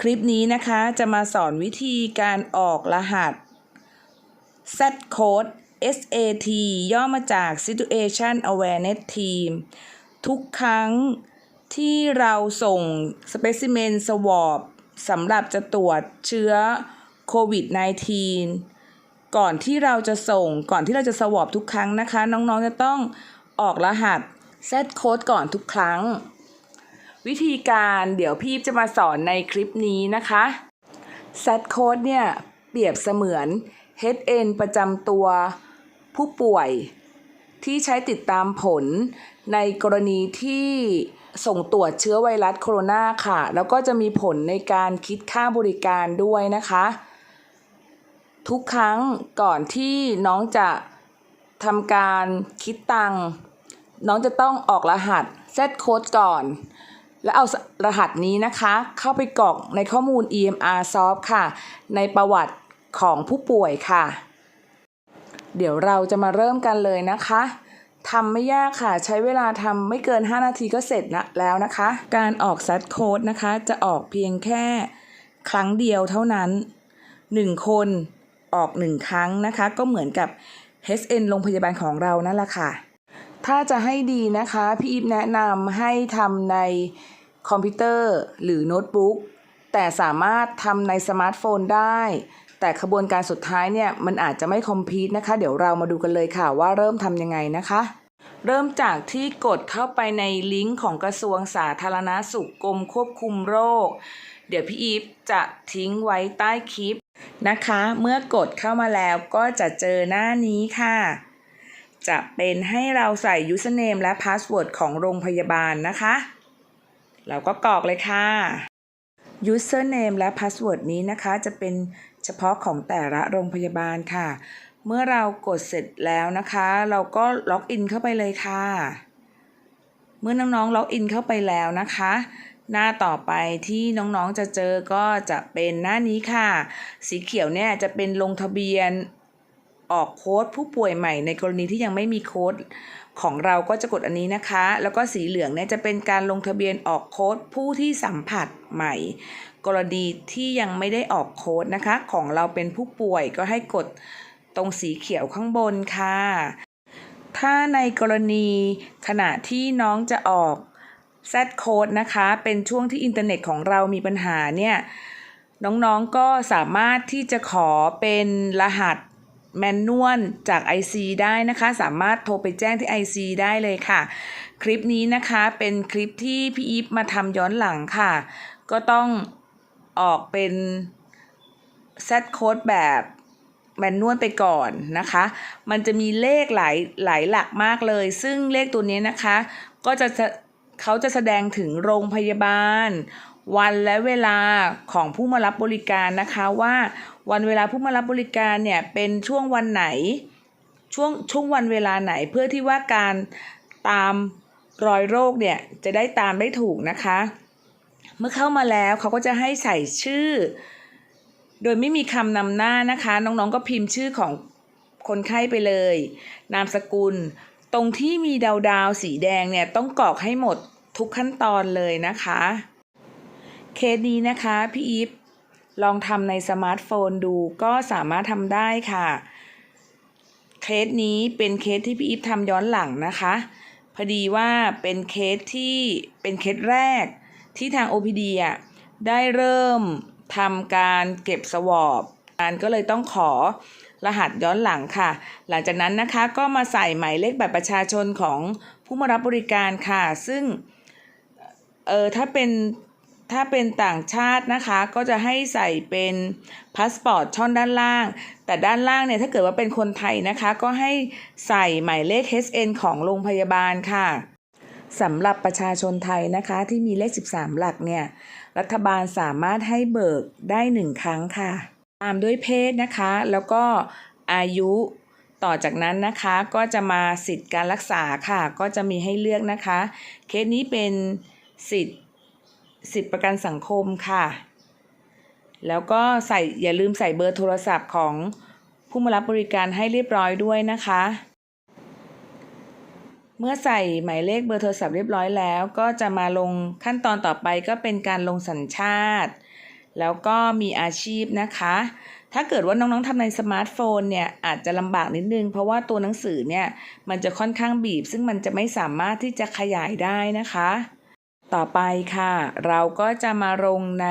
คลิปนี้นะคะจะมาสอนวิธีการออกรหัส Z Code SAT ย่อมาจาก Situation Awareness Team ทุกครั้งที่เราส่ง Specimen Swab สำหรับจะตรวจเชื้อโควิด -19 ก่อนที่เราจะส่งก่อนที่เราจะสวอปทุกครั้งนะคะ น้องๆจะต้องออกรหัส Z Code ก่อนทุกครั้ง วิธีการเดี๋ยวพี่จะมาสอนในคลิปนี้นะคะ Z Code เนี่ยเปรียบเสมือน HN ประจำตัวผู้ป่วย ที่ใช้ติดตามผลในกรณีที่ส่งตรวจเชื้อไวรัสโคโรนาค่ะ แล้วก็จะมีผลในการคิดค่าบริการด้วยนะคะ ทุกครั้งก่อนที่น้องจะทำการคิดตังน้องจะต้องออกรหัส Z Code ก่อน แล้วเอารหัสนี้นะคะ เข้าไปกรอกในข้อมูล EMR Soft ค่ะ ในประวัติของผู้ป่วยค่ะ เดี๋ยวเราจะมาเริ่มกันเลยนะคะทำไม่ยากค่ะ ใช้เวลาทำไม่เกิน 5 นาทีก็เสร็จนะแล้วนะคะ การออกซัดโค้ดนะคะ จะออกเพียงแค่ครั้งเดียวเท่านั้น 1 คนออก 1 ครั้งนะคะ ก็เหมือนกับ HN โรงพยาบาลของเรานั่นแหละค่ะ ถ้าจะให้ดีนะคะ พี่อีฟแนะนำให้ทำใน คอมพิวเตอร์ หรือโน้ตบุ๊กแต่สามารถทำในสมาร์ทโฟนได้ แต่ขบวนการสุดท้ายเนี่ยมันอาจจะไม่คอมพิวต์นะคะ เดี๋ยวเรามาดูกันเลยค่ะว่าเริ่มทำยังไงนะคะ เริ่มจากที่กดเข้าไปในลิงก์ของกระทรวงสาธารณาสุขกรมควบคุมโรค เดี๋ยวพี่อีฟจะทิ้งไว้ใต้คลิปนะคะ เมื่อกดเข้ามาแล้วก็จะเจอหน้านี้ค่ะ จะเป็นให้เราใส่ username และ password ของโรงพยาบาลนะคะ เราก็กรอกเลยค่ะ username และ password นี้นะคะจะเป็นเฉพาะของแต่ละโรงพยาบาลค่ะ เมื่อเรากดเสร็จแล้วนะคะ เราก็ล็อกอินเข้าไปเลยค่ะ เมื่อน้องๆล็อกอินเข้าไปแล้วนะคะ หน้าต่อไปที่น้องๆจะเจอก็จะเป็นหน้านี้ค่ะ สีเขียวเนี่ยจะเป็นลงทะเบียนออกโค้ดผู้ป่วยใหม่ในกรณีที่ยังไม่มีโค้ด ของเราก็จะกดอันนี้นะคะ แล้วก็สีเหลืองเนี่ยจะเป็นการลงทะเบียนออกโค้ดผู้ที่สัมผัสใหม่ กรณีที่ยังไม่ได้ออกโค้ดนะคะ ของเราเป็นผู้ป่วยก็ให้กดตรงสีเขียวข้างบนค่ะ ถ้าในกรณีขณะที่น้องจะออก Z Code นะคะ เป็นช่วงที่อินเทอร์เน็ตของเรามีปัญหาเนี่ย น้องๆก็สามารถที่จะขอเป็นรหัส แมนนวลจาก IC ได้นะคะ สามารถโทรไปแจ้งที่ IC ได้เลยค่ะ คลิปนี้นะคะเป็นคลิปที่พี่อีฟมาทำย้อนหลังค่ะ ก็ต้องออกเป็น Z Code แบบแมนนวลไปก่อนนะคะ มันจะมีเลขหลายหลายหลักมากเลย ซึ่งเลขตัวนี้นะคะ ก็จะเขาจะแสดงถึงโรงพยาบาล วันและเวลาของผู้มารับบริการนะคะว่า วันเวลาผู้มารับบริการเนี่ยเป็นช่วงวันไหน ช่วงช่วงวันเวลาไหนเพื่อที่ว่าการตามรอยโรคเนี่ยจะได้ตามได้ถูกนะคะ เมื่อเข้ามาแล้วเขาก็จะให้ใส่ชื่อ โดยไม่มีคำนำหน้านะคะ น้องๆก็พิมพ์ชื่อของคนไข้ไปเลย นามสกุล ตรงที่มีดาวดาวสีแดงเนี่ยต้องกรอกให้หมดทุกขั้นตอนเลยนะคะ เคสนี้นะคะพี่อีฟ ลองทำในสมาร์ทโฟนดูก็สามารถทำได้ค่ะเคสนี้เป็นเคสที่พี่อีฟทำย้อนหลังนะคะ พอดีว่าเป็นเคสที่เป็นเคสแรกที่ทาง OPD อะได้เริ่มทำการเก็บสวอปอันก็เลยต้องขอรหัสย้อนหลังค่ะ หลังจากนั้นนะคะก็มาใส่หมายเลขบัตรประชาชนของผู้มารับบริการค่ะ ซึ่งเออถ้าเป็น ถ้าเป็นต่างชาตินะคะก็จะให้ใส่เป็นพาสปอร์ตช่องด้านล่าง แต่ด้านล่างเนี่ยถ้าเกิดว่าเป็นคนไทยนะคะ ก็ให้ใส่หมายเลข HN ของโรงพยาบาลค่ะสำหรับประชาชนไทยนะคะที่มีเลข 13 หลักเนี่ย รัฐบาลสามารถให้เบิกได้ 1 ครั้งค่ะ ตามด้วยเพศนะคะ แล้วก็อายุต่อจากนั้นนะคะก็จะมาสิทธิ์การรักษาค่ะ ก็จะมีให้เลือกนะคะ เคสนี้เป็นสิทธิ์ สิทธิประกันสังคมค่ะ แล้วก็ใส่อย่าลืมใส่เบอร์โทรศัพท์ของผู้มารับบริการให้เรียบร้อยด้วยนะคะ เมื่อใส่หมายเลขเบอร์โทรศัพท์เรียบร้อยแล้ว ก็จะมาลงขั้นตอนต่อไปก็เป็นการลงสัญชาติ แล้วก็มีอาชีพนะคะ ถ้าเกิดว่าน้องๆทำในสมาร์ทโฟนเนี่ยอาจจะลำบากนิดนึง เพราะว่าตัวหนังสือเนี่ยมันจะค่อนข้างบีบ ซึ่งมันจะไม่สามารถที่จะขยายได้นะคะ ต่อไปค่ะ เราก็จะมาลงใน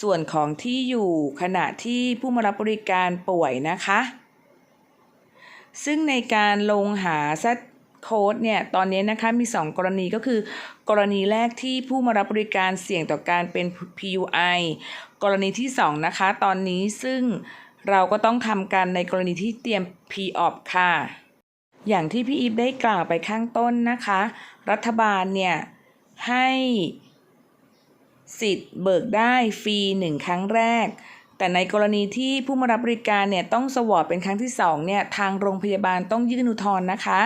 ส่วนของที่อยู่ขณะที่ผู้มารับบริการป่วยนะคะ ซึ่งในการลงหา Z โค้ดเนี่ยตอนนี้นะคะมี 2 กรณีก็คือ กรณีแรกที่ผู้มารับบริการเสี่ยงต่อการเป็น PUI กรณีที่ 2 นะคะ ตอนนี้ซึ่งเราก็ต้องทำกันในกรณีที่เตรียม P-OP ค่ะ อย่างที่พี่อีฟได้กล่าวไปข้างต้นนะคะ รัฐบาลเนี่ย ให้สิทธิ์เบิกได้ฟรีหนึ่งครั้งแรก แต่ในกรณีที่ผู้มารับบริการเนี่ยต้องสวอปเป็นครั้งที่สองเนี่ยทางโรงพยาบาลต้องยื่นอุทธรณ์นะคะ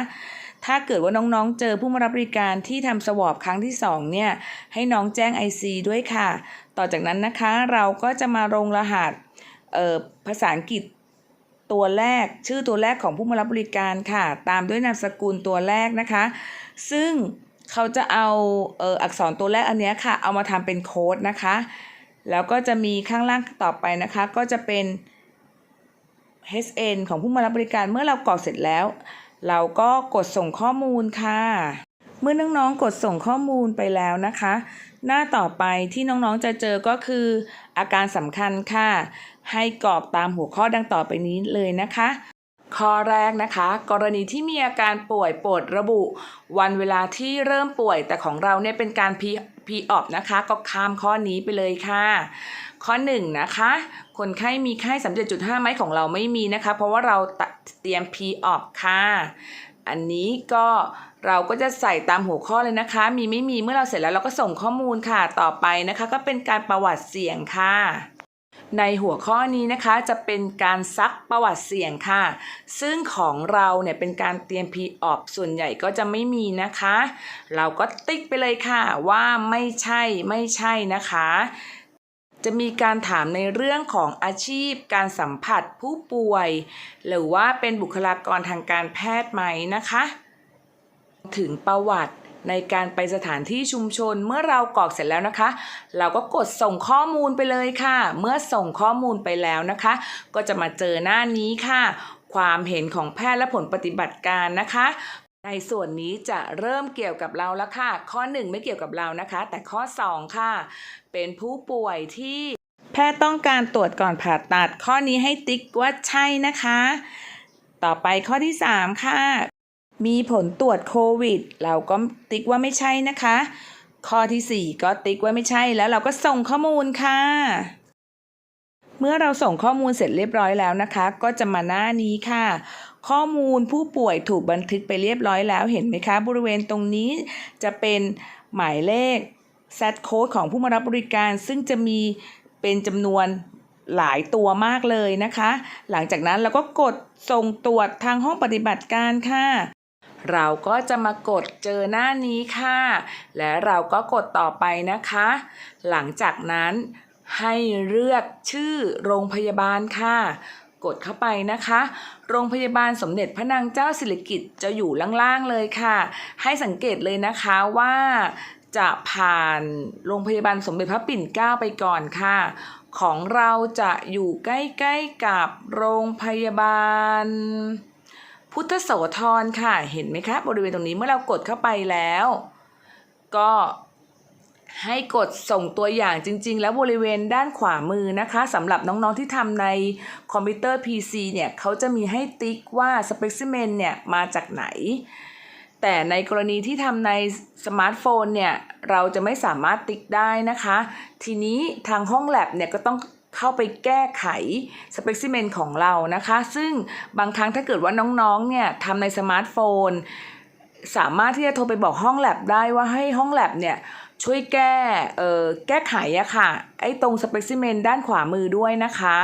ถ้าเกิดว่าน้องๆ เจอผู้มารับบริการที่ทำสวอปครั้งที่สองเนี่ยให้น้องแจ้ง IC ด้วยค่ะ ต่อจากนั้นนะคะเราก็จะมาลงรหัสเอ่อภาษาอังกฤษตัวแรกชื่อตัวแรกของผู้มารับบริการค่ะ ตามด้วยนามสกุลตัวแรกนะคะ ซึ่ง เขาจะเอาเอ่ออักษรตัวแรกอันนี้ค่ะ เอามาทำเป็นโค้ดนะคะ แล้วก็จะมีข้างล่างต่อไปนะคะ ก็จะเป็น HN ของผู้มารับบริการเมื่อเรากรอกเสร็จแล้ว เราก็กดส่งข้อมูลค่ะ เมื่อน้องๆกดส่งข้อมูลไปแล้วนะคะ หน้าต่อไปที่น้องๆจะเจอก็คือ อาการสำคัญค่ะ ให้กรอกตามหัวข้อดังต่อไปนี้เลยนะคะ ข้อแรกนะคะ กรณีที่มีอาการป่วยโปรดระบุ วันเวลาที่เริ่มป่วยแต่ของเราเนี่ยเป็นการพีพีออฟนะคะ ก็ข้ามข้อนี้ไปเลยค่ะ ข้อ1นงนะคะ คนไข้มีไข้37.5ไหมของเราไม่มีนะคะ เพราะว่าเราเตรียม p ออฟค่ะอันนี้ก็เราก็จะใส่ตามหัวข้อเลยนะคะ มีไม่มีเมื่อเราเสร็จแล้วเราก็ส่งข้อมูลค่ะต่อไปนะคะ ก็เป็นการประวัติเสี่ยงค่ะ ในหัวข้อนี้นะคะจะเป็นการซักประวัติเสี่ยงค่ะ ซึ่งของเราเนี่ยเป็นการเตรียม p ออฟส่วนใหญ่ก็จะไม่มีนะคะ เราก็ติ๊กไปเลยค่ะว่าไม่ใช่ไม่ใช่นะคะ จะมีการถามในเรื่องของอาชีพ การสัมผัสผู้ป่วย หรือว่าเป็นบุคลากรทางการแพทย์ไหมนะคะ ถึงประวัติ ในการไปสถานที่ชุมชนเมื่อเรากรอกเสร็จแล้วนะคะ เราก็กดส่งข้อมูลไปเลยค่ะ เมื่อส่งข้อมูลไปแล้วนะคะ ก็จะมาเจอหน้านี้ค่ะ ความเห็นของแพทย์และผลปฏิบัติการนะคะ ในส่วนนี้จะเริ่มเกี่ยวกับเราแล้วค่ะ ข้อ 1 ไม่เกี่ยวกับเรานะคะ แต่ข้อ 2 ค่ะ เป็นผู้ป่วยที่แพทย์ต้องการตรวจก่อนผ่าตัด ข้อนี้ให้ติ๊กว่าใช่นะคะ ต่อไปข้อที่ 3 ค่ะ มีผลตรวจโควิด เราก็ติ๊กว่าไม่ใช่นะคะ ข้อทีสี่ 4 ก็ติ๊กว่าไม่ใช่แล้วเราก็ส่งข้อมูลค่ะ เมื่อเราส่งข้อมูลเสร็จเรียบร้อยแล้วนะคะ ก็จะมาหน้านี้ค่ะ ข้อมูลผู้ป่วยถูกบันทึกไปเรียบร้อยแล้วเห็นไหมคะ บริเวณตรงนี้จะเป็นหมายเลข Z code ของผู้มารับบริการ ซึ่งจะมีเป็นจำนวนหลายตัวมากเลยนะคะ หลังจากนั้นเราก็กดส่งตรวจทางห้องปฏิบัติการค่ะ เราก็จะมากดเจอหน้านี้ค่ะ และเราก็กดต่อไปนะคะ หลังจากนั้นให้เลือกชื่อโรงพยาบาลค่ะ กดเข้าไปนะคะ โรงพยาบาลสมเด็จพระนางเจ้าสิริกิติ์จะอยู่ล่างๆเลยค่ะ ให้สังเกตเลยนะคะว่าจะผ่านโรงพยาบาลสมเด็จพระปิ่นเกล้าไปก่อนค่ะ ของเราจะอยู่ใกล้ๆกับโรงพยาบาล พุทธโสธรค่ะ เห็นไหมคะ บริเวณตรงนี้เมื่อเรากดเข้าไปแล้ว ก็ให้กดส่งตัวอย่างจริง ๆ แล้วบริเวณด้านขวามือนะคะสำหรับน้องๆที่ทำในคอมพิวเตอร์ PC เนี่ยเขาจะมีให้ติ๊กว่า Specimen เนี่ยมาจากไหน แต่ในกรณีที่ทำในสมาร์ทโฟนเนี่ย เราจะไม่สามารถติ๊กได้นะคะ ทีนี้ทางห้องแลบเนี่ยก็ต้อง เข้าไปแก้ไขสเปกซิเมนของเรานะคะ ซึ่งบางครั้งถ้าเกิดว่าน้องๆเนี่ยทำในสมาร์ทโฟน สามารถที่จะโทรไปบอกห้องแลบได้ว่าให้ห้องแลบเนี่ยช่วยแก้เอ่อแก้ไขอะค่ะ ไอ้ตรงสเปกซิเมนด้านขวามือด้วยนะคะ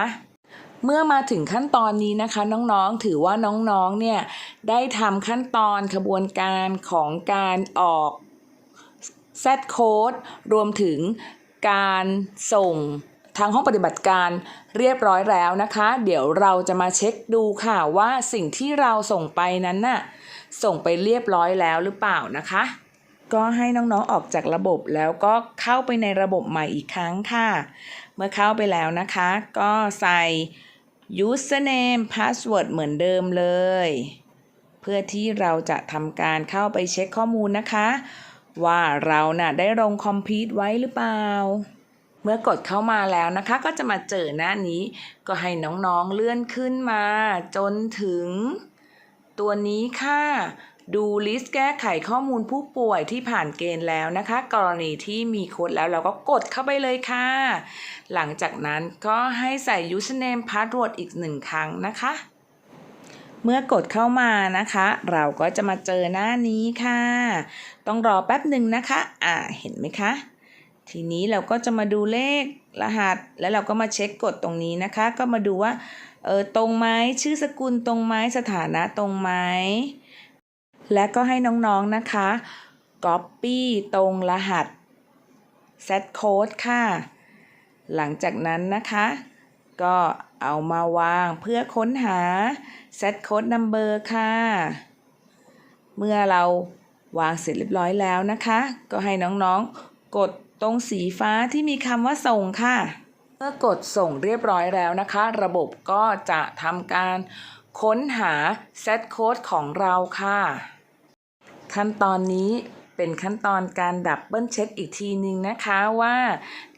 เมื่อมาถึงขั้นตอนนี้นะคะ น้องๆถือว่าน้องๆเนี่ยได้ทำขั้นตอนขบวนการของการออก Z code รวมถึงการส่ง ทางห้องปฏิบัติการเรียบร้อยแล้วนะคะ เดี๋ยวเราจะมาเช็คดูค่ะว่าสิ่งที่เราส่งไปนั้นน่ะส่งไปเรียบร้อยแล้วหรือเปล่านะคะ ก็ให้น้องๆออกจากระบบแล้วก็เข้าไปในระบบใหม่อีกครั้งค่ะ เมื่อเข้าไปแล้วนะคะ ก็ใส่ username password เหมือนเดิมเลย เพื่อที่เราจะทำการเข้าไปเช็คข้อมูลนะคะ ว่าเราน่ะได้ลงคอมพิวต์ไว้หรือเปล่า เมื่อกดเข้ามาแล้วนะคะ ก็จะมาเจอหน้านี้ ก็ให้น้องๆเลื่อนขึ้นมา จนถึง ตัวนี้ค่ะดูลิสต์แก้ไขข้อมูลผู้ป่วยที่ผ่านเกณฑ์แล้วนะคะ กรณีที่มีโค้ดแล้วเราก็กดเข้าไปเลยค่ะ หลังจากนั้นก็ให้ใส่ username password อีกหนึ่งครั้งนะคะ เมื่อกดเข้ามานะคะ เราก็จะมาเจอหน้านี้ค่ะ ต้องรอแป๊บหนึ่งนะคะ อ่าเห็นไหมคะ ทีนี้เราก็จะมาดูเลขรหัส แล้วเราก็มาเช็คกดตรงนี้นะคะ ก็มาดูว่าเออตรงไหมชื่อสกุลตรงไหมสถานะตรงไหมและก็ให้น้องๆนะคะ Copy ตรงรหัส set code ค่ะ หลังจากนั้นนะคะ ก็เอามาวางเพื่อค้นหา set code number ค่ะ เมื่อเราวางเสร็จเรียบร้อยแล้วนะคะ ก็ให้น้องๆกด ตรงสีฟ้าที่มีคำว่าส่งค่ะ เมื่อกดส่งเรียบร้อยแล้วนะคะ ระบบก็จะทำการค้นหา set code ของเราค่ะ ขั้นตอนนี้เป็นขั้นตอนการดับเบิลเช็คอีกทีนึงนะคะว่า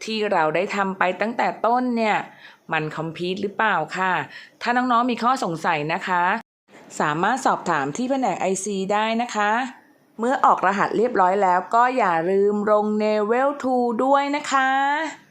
ที่เราได้ทำไปตั้งแต่ต้นเนี่ย มันคอมพิวต์หรือเปล่าค่ะ ถ้าน้องๆมีข้อสงสัยนะคะ สามารถสอบถามที่แผนก IC ได้นะคะ เมื่อออกรหัสเรียบร้อยแล้วก็อย่าลืมลง Level 2 ด้วยนะคะ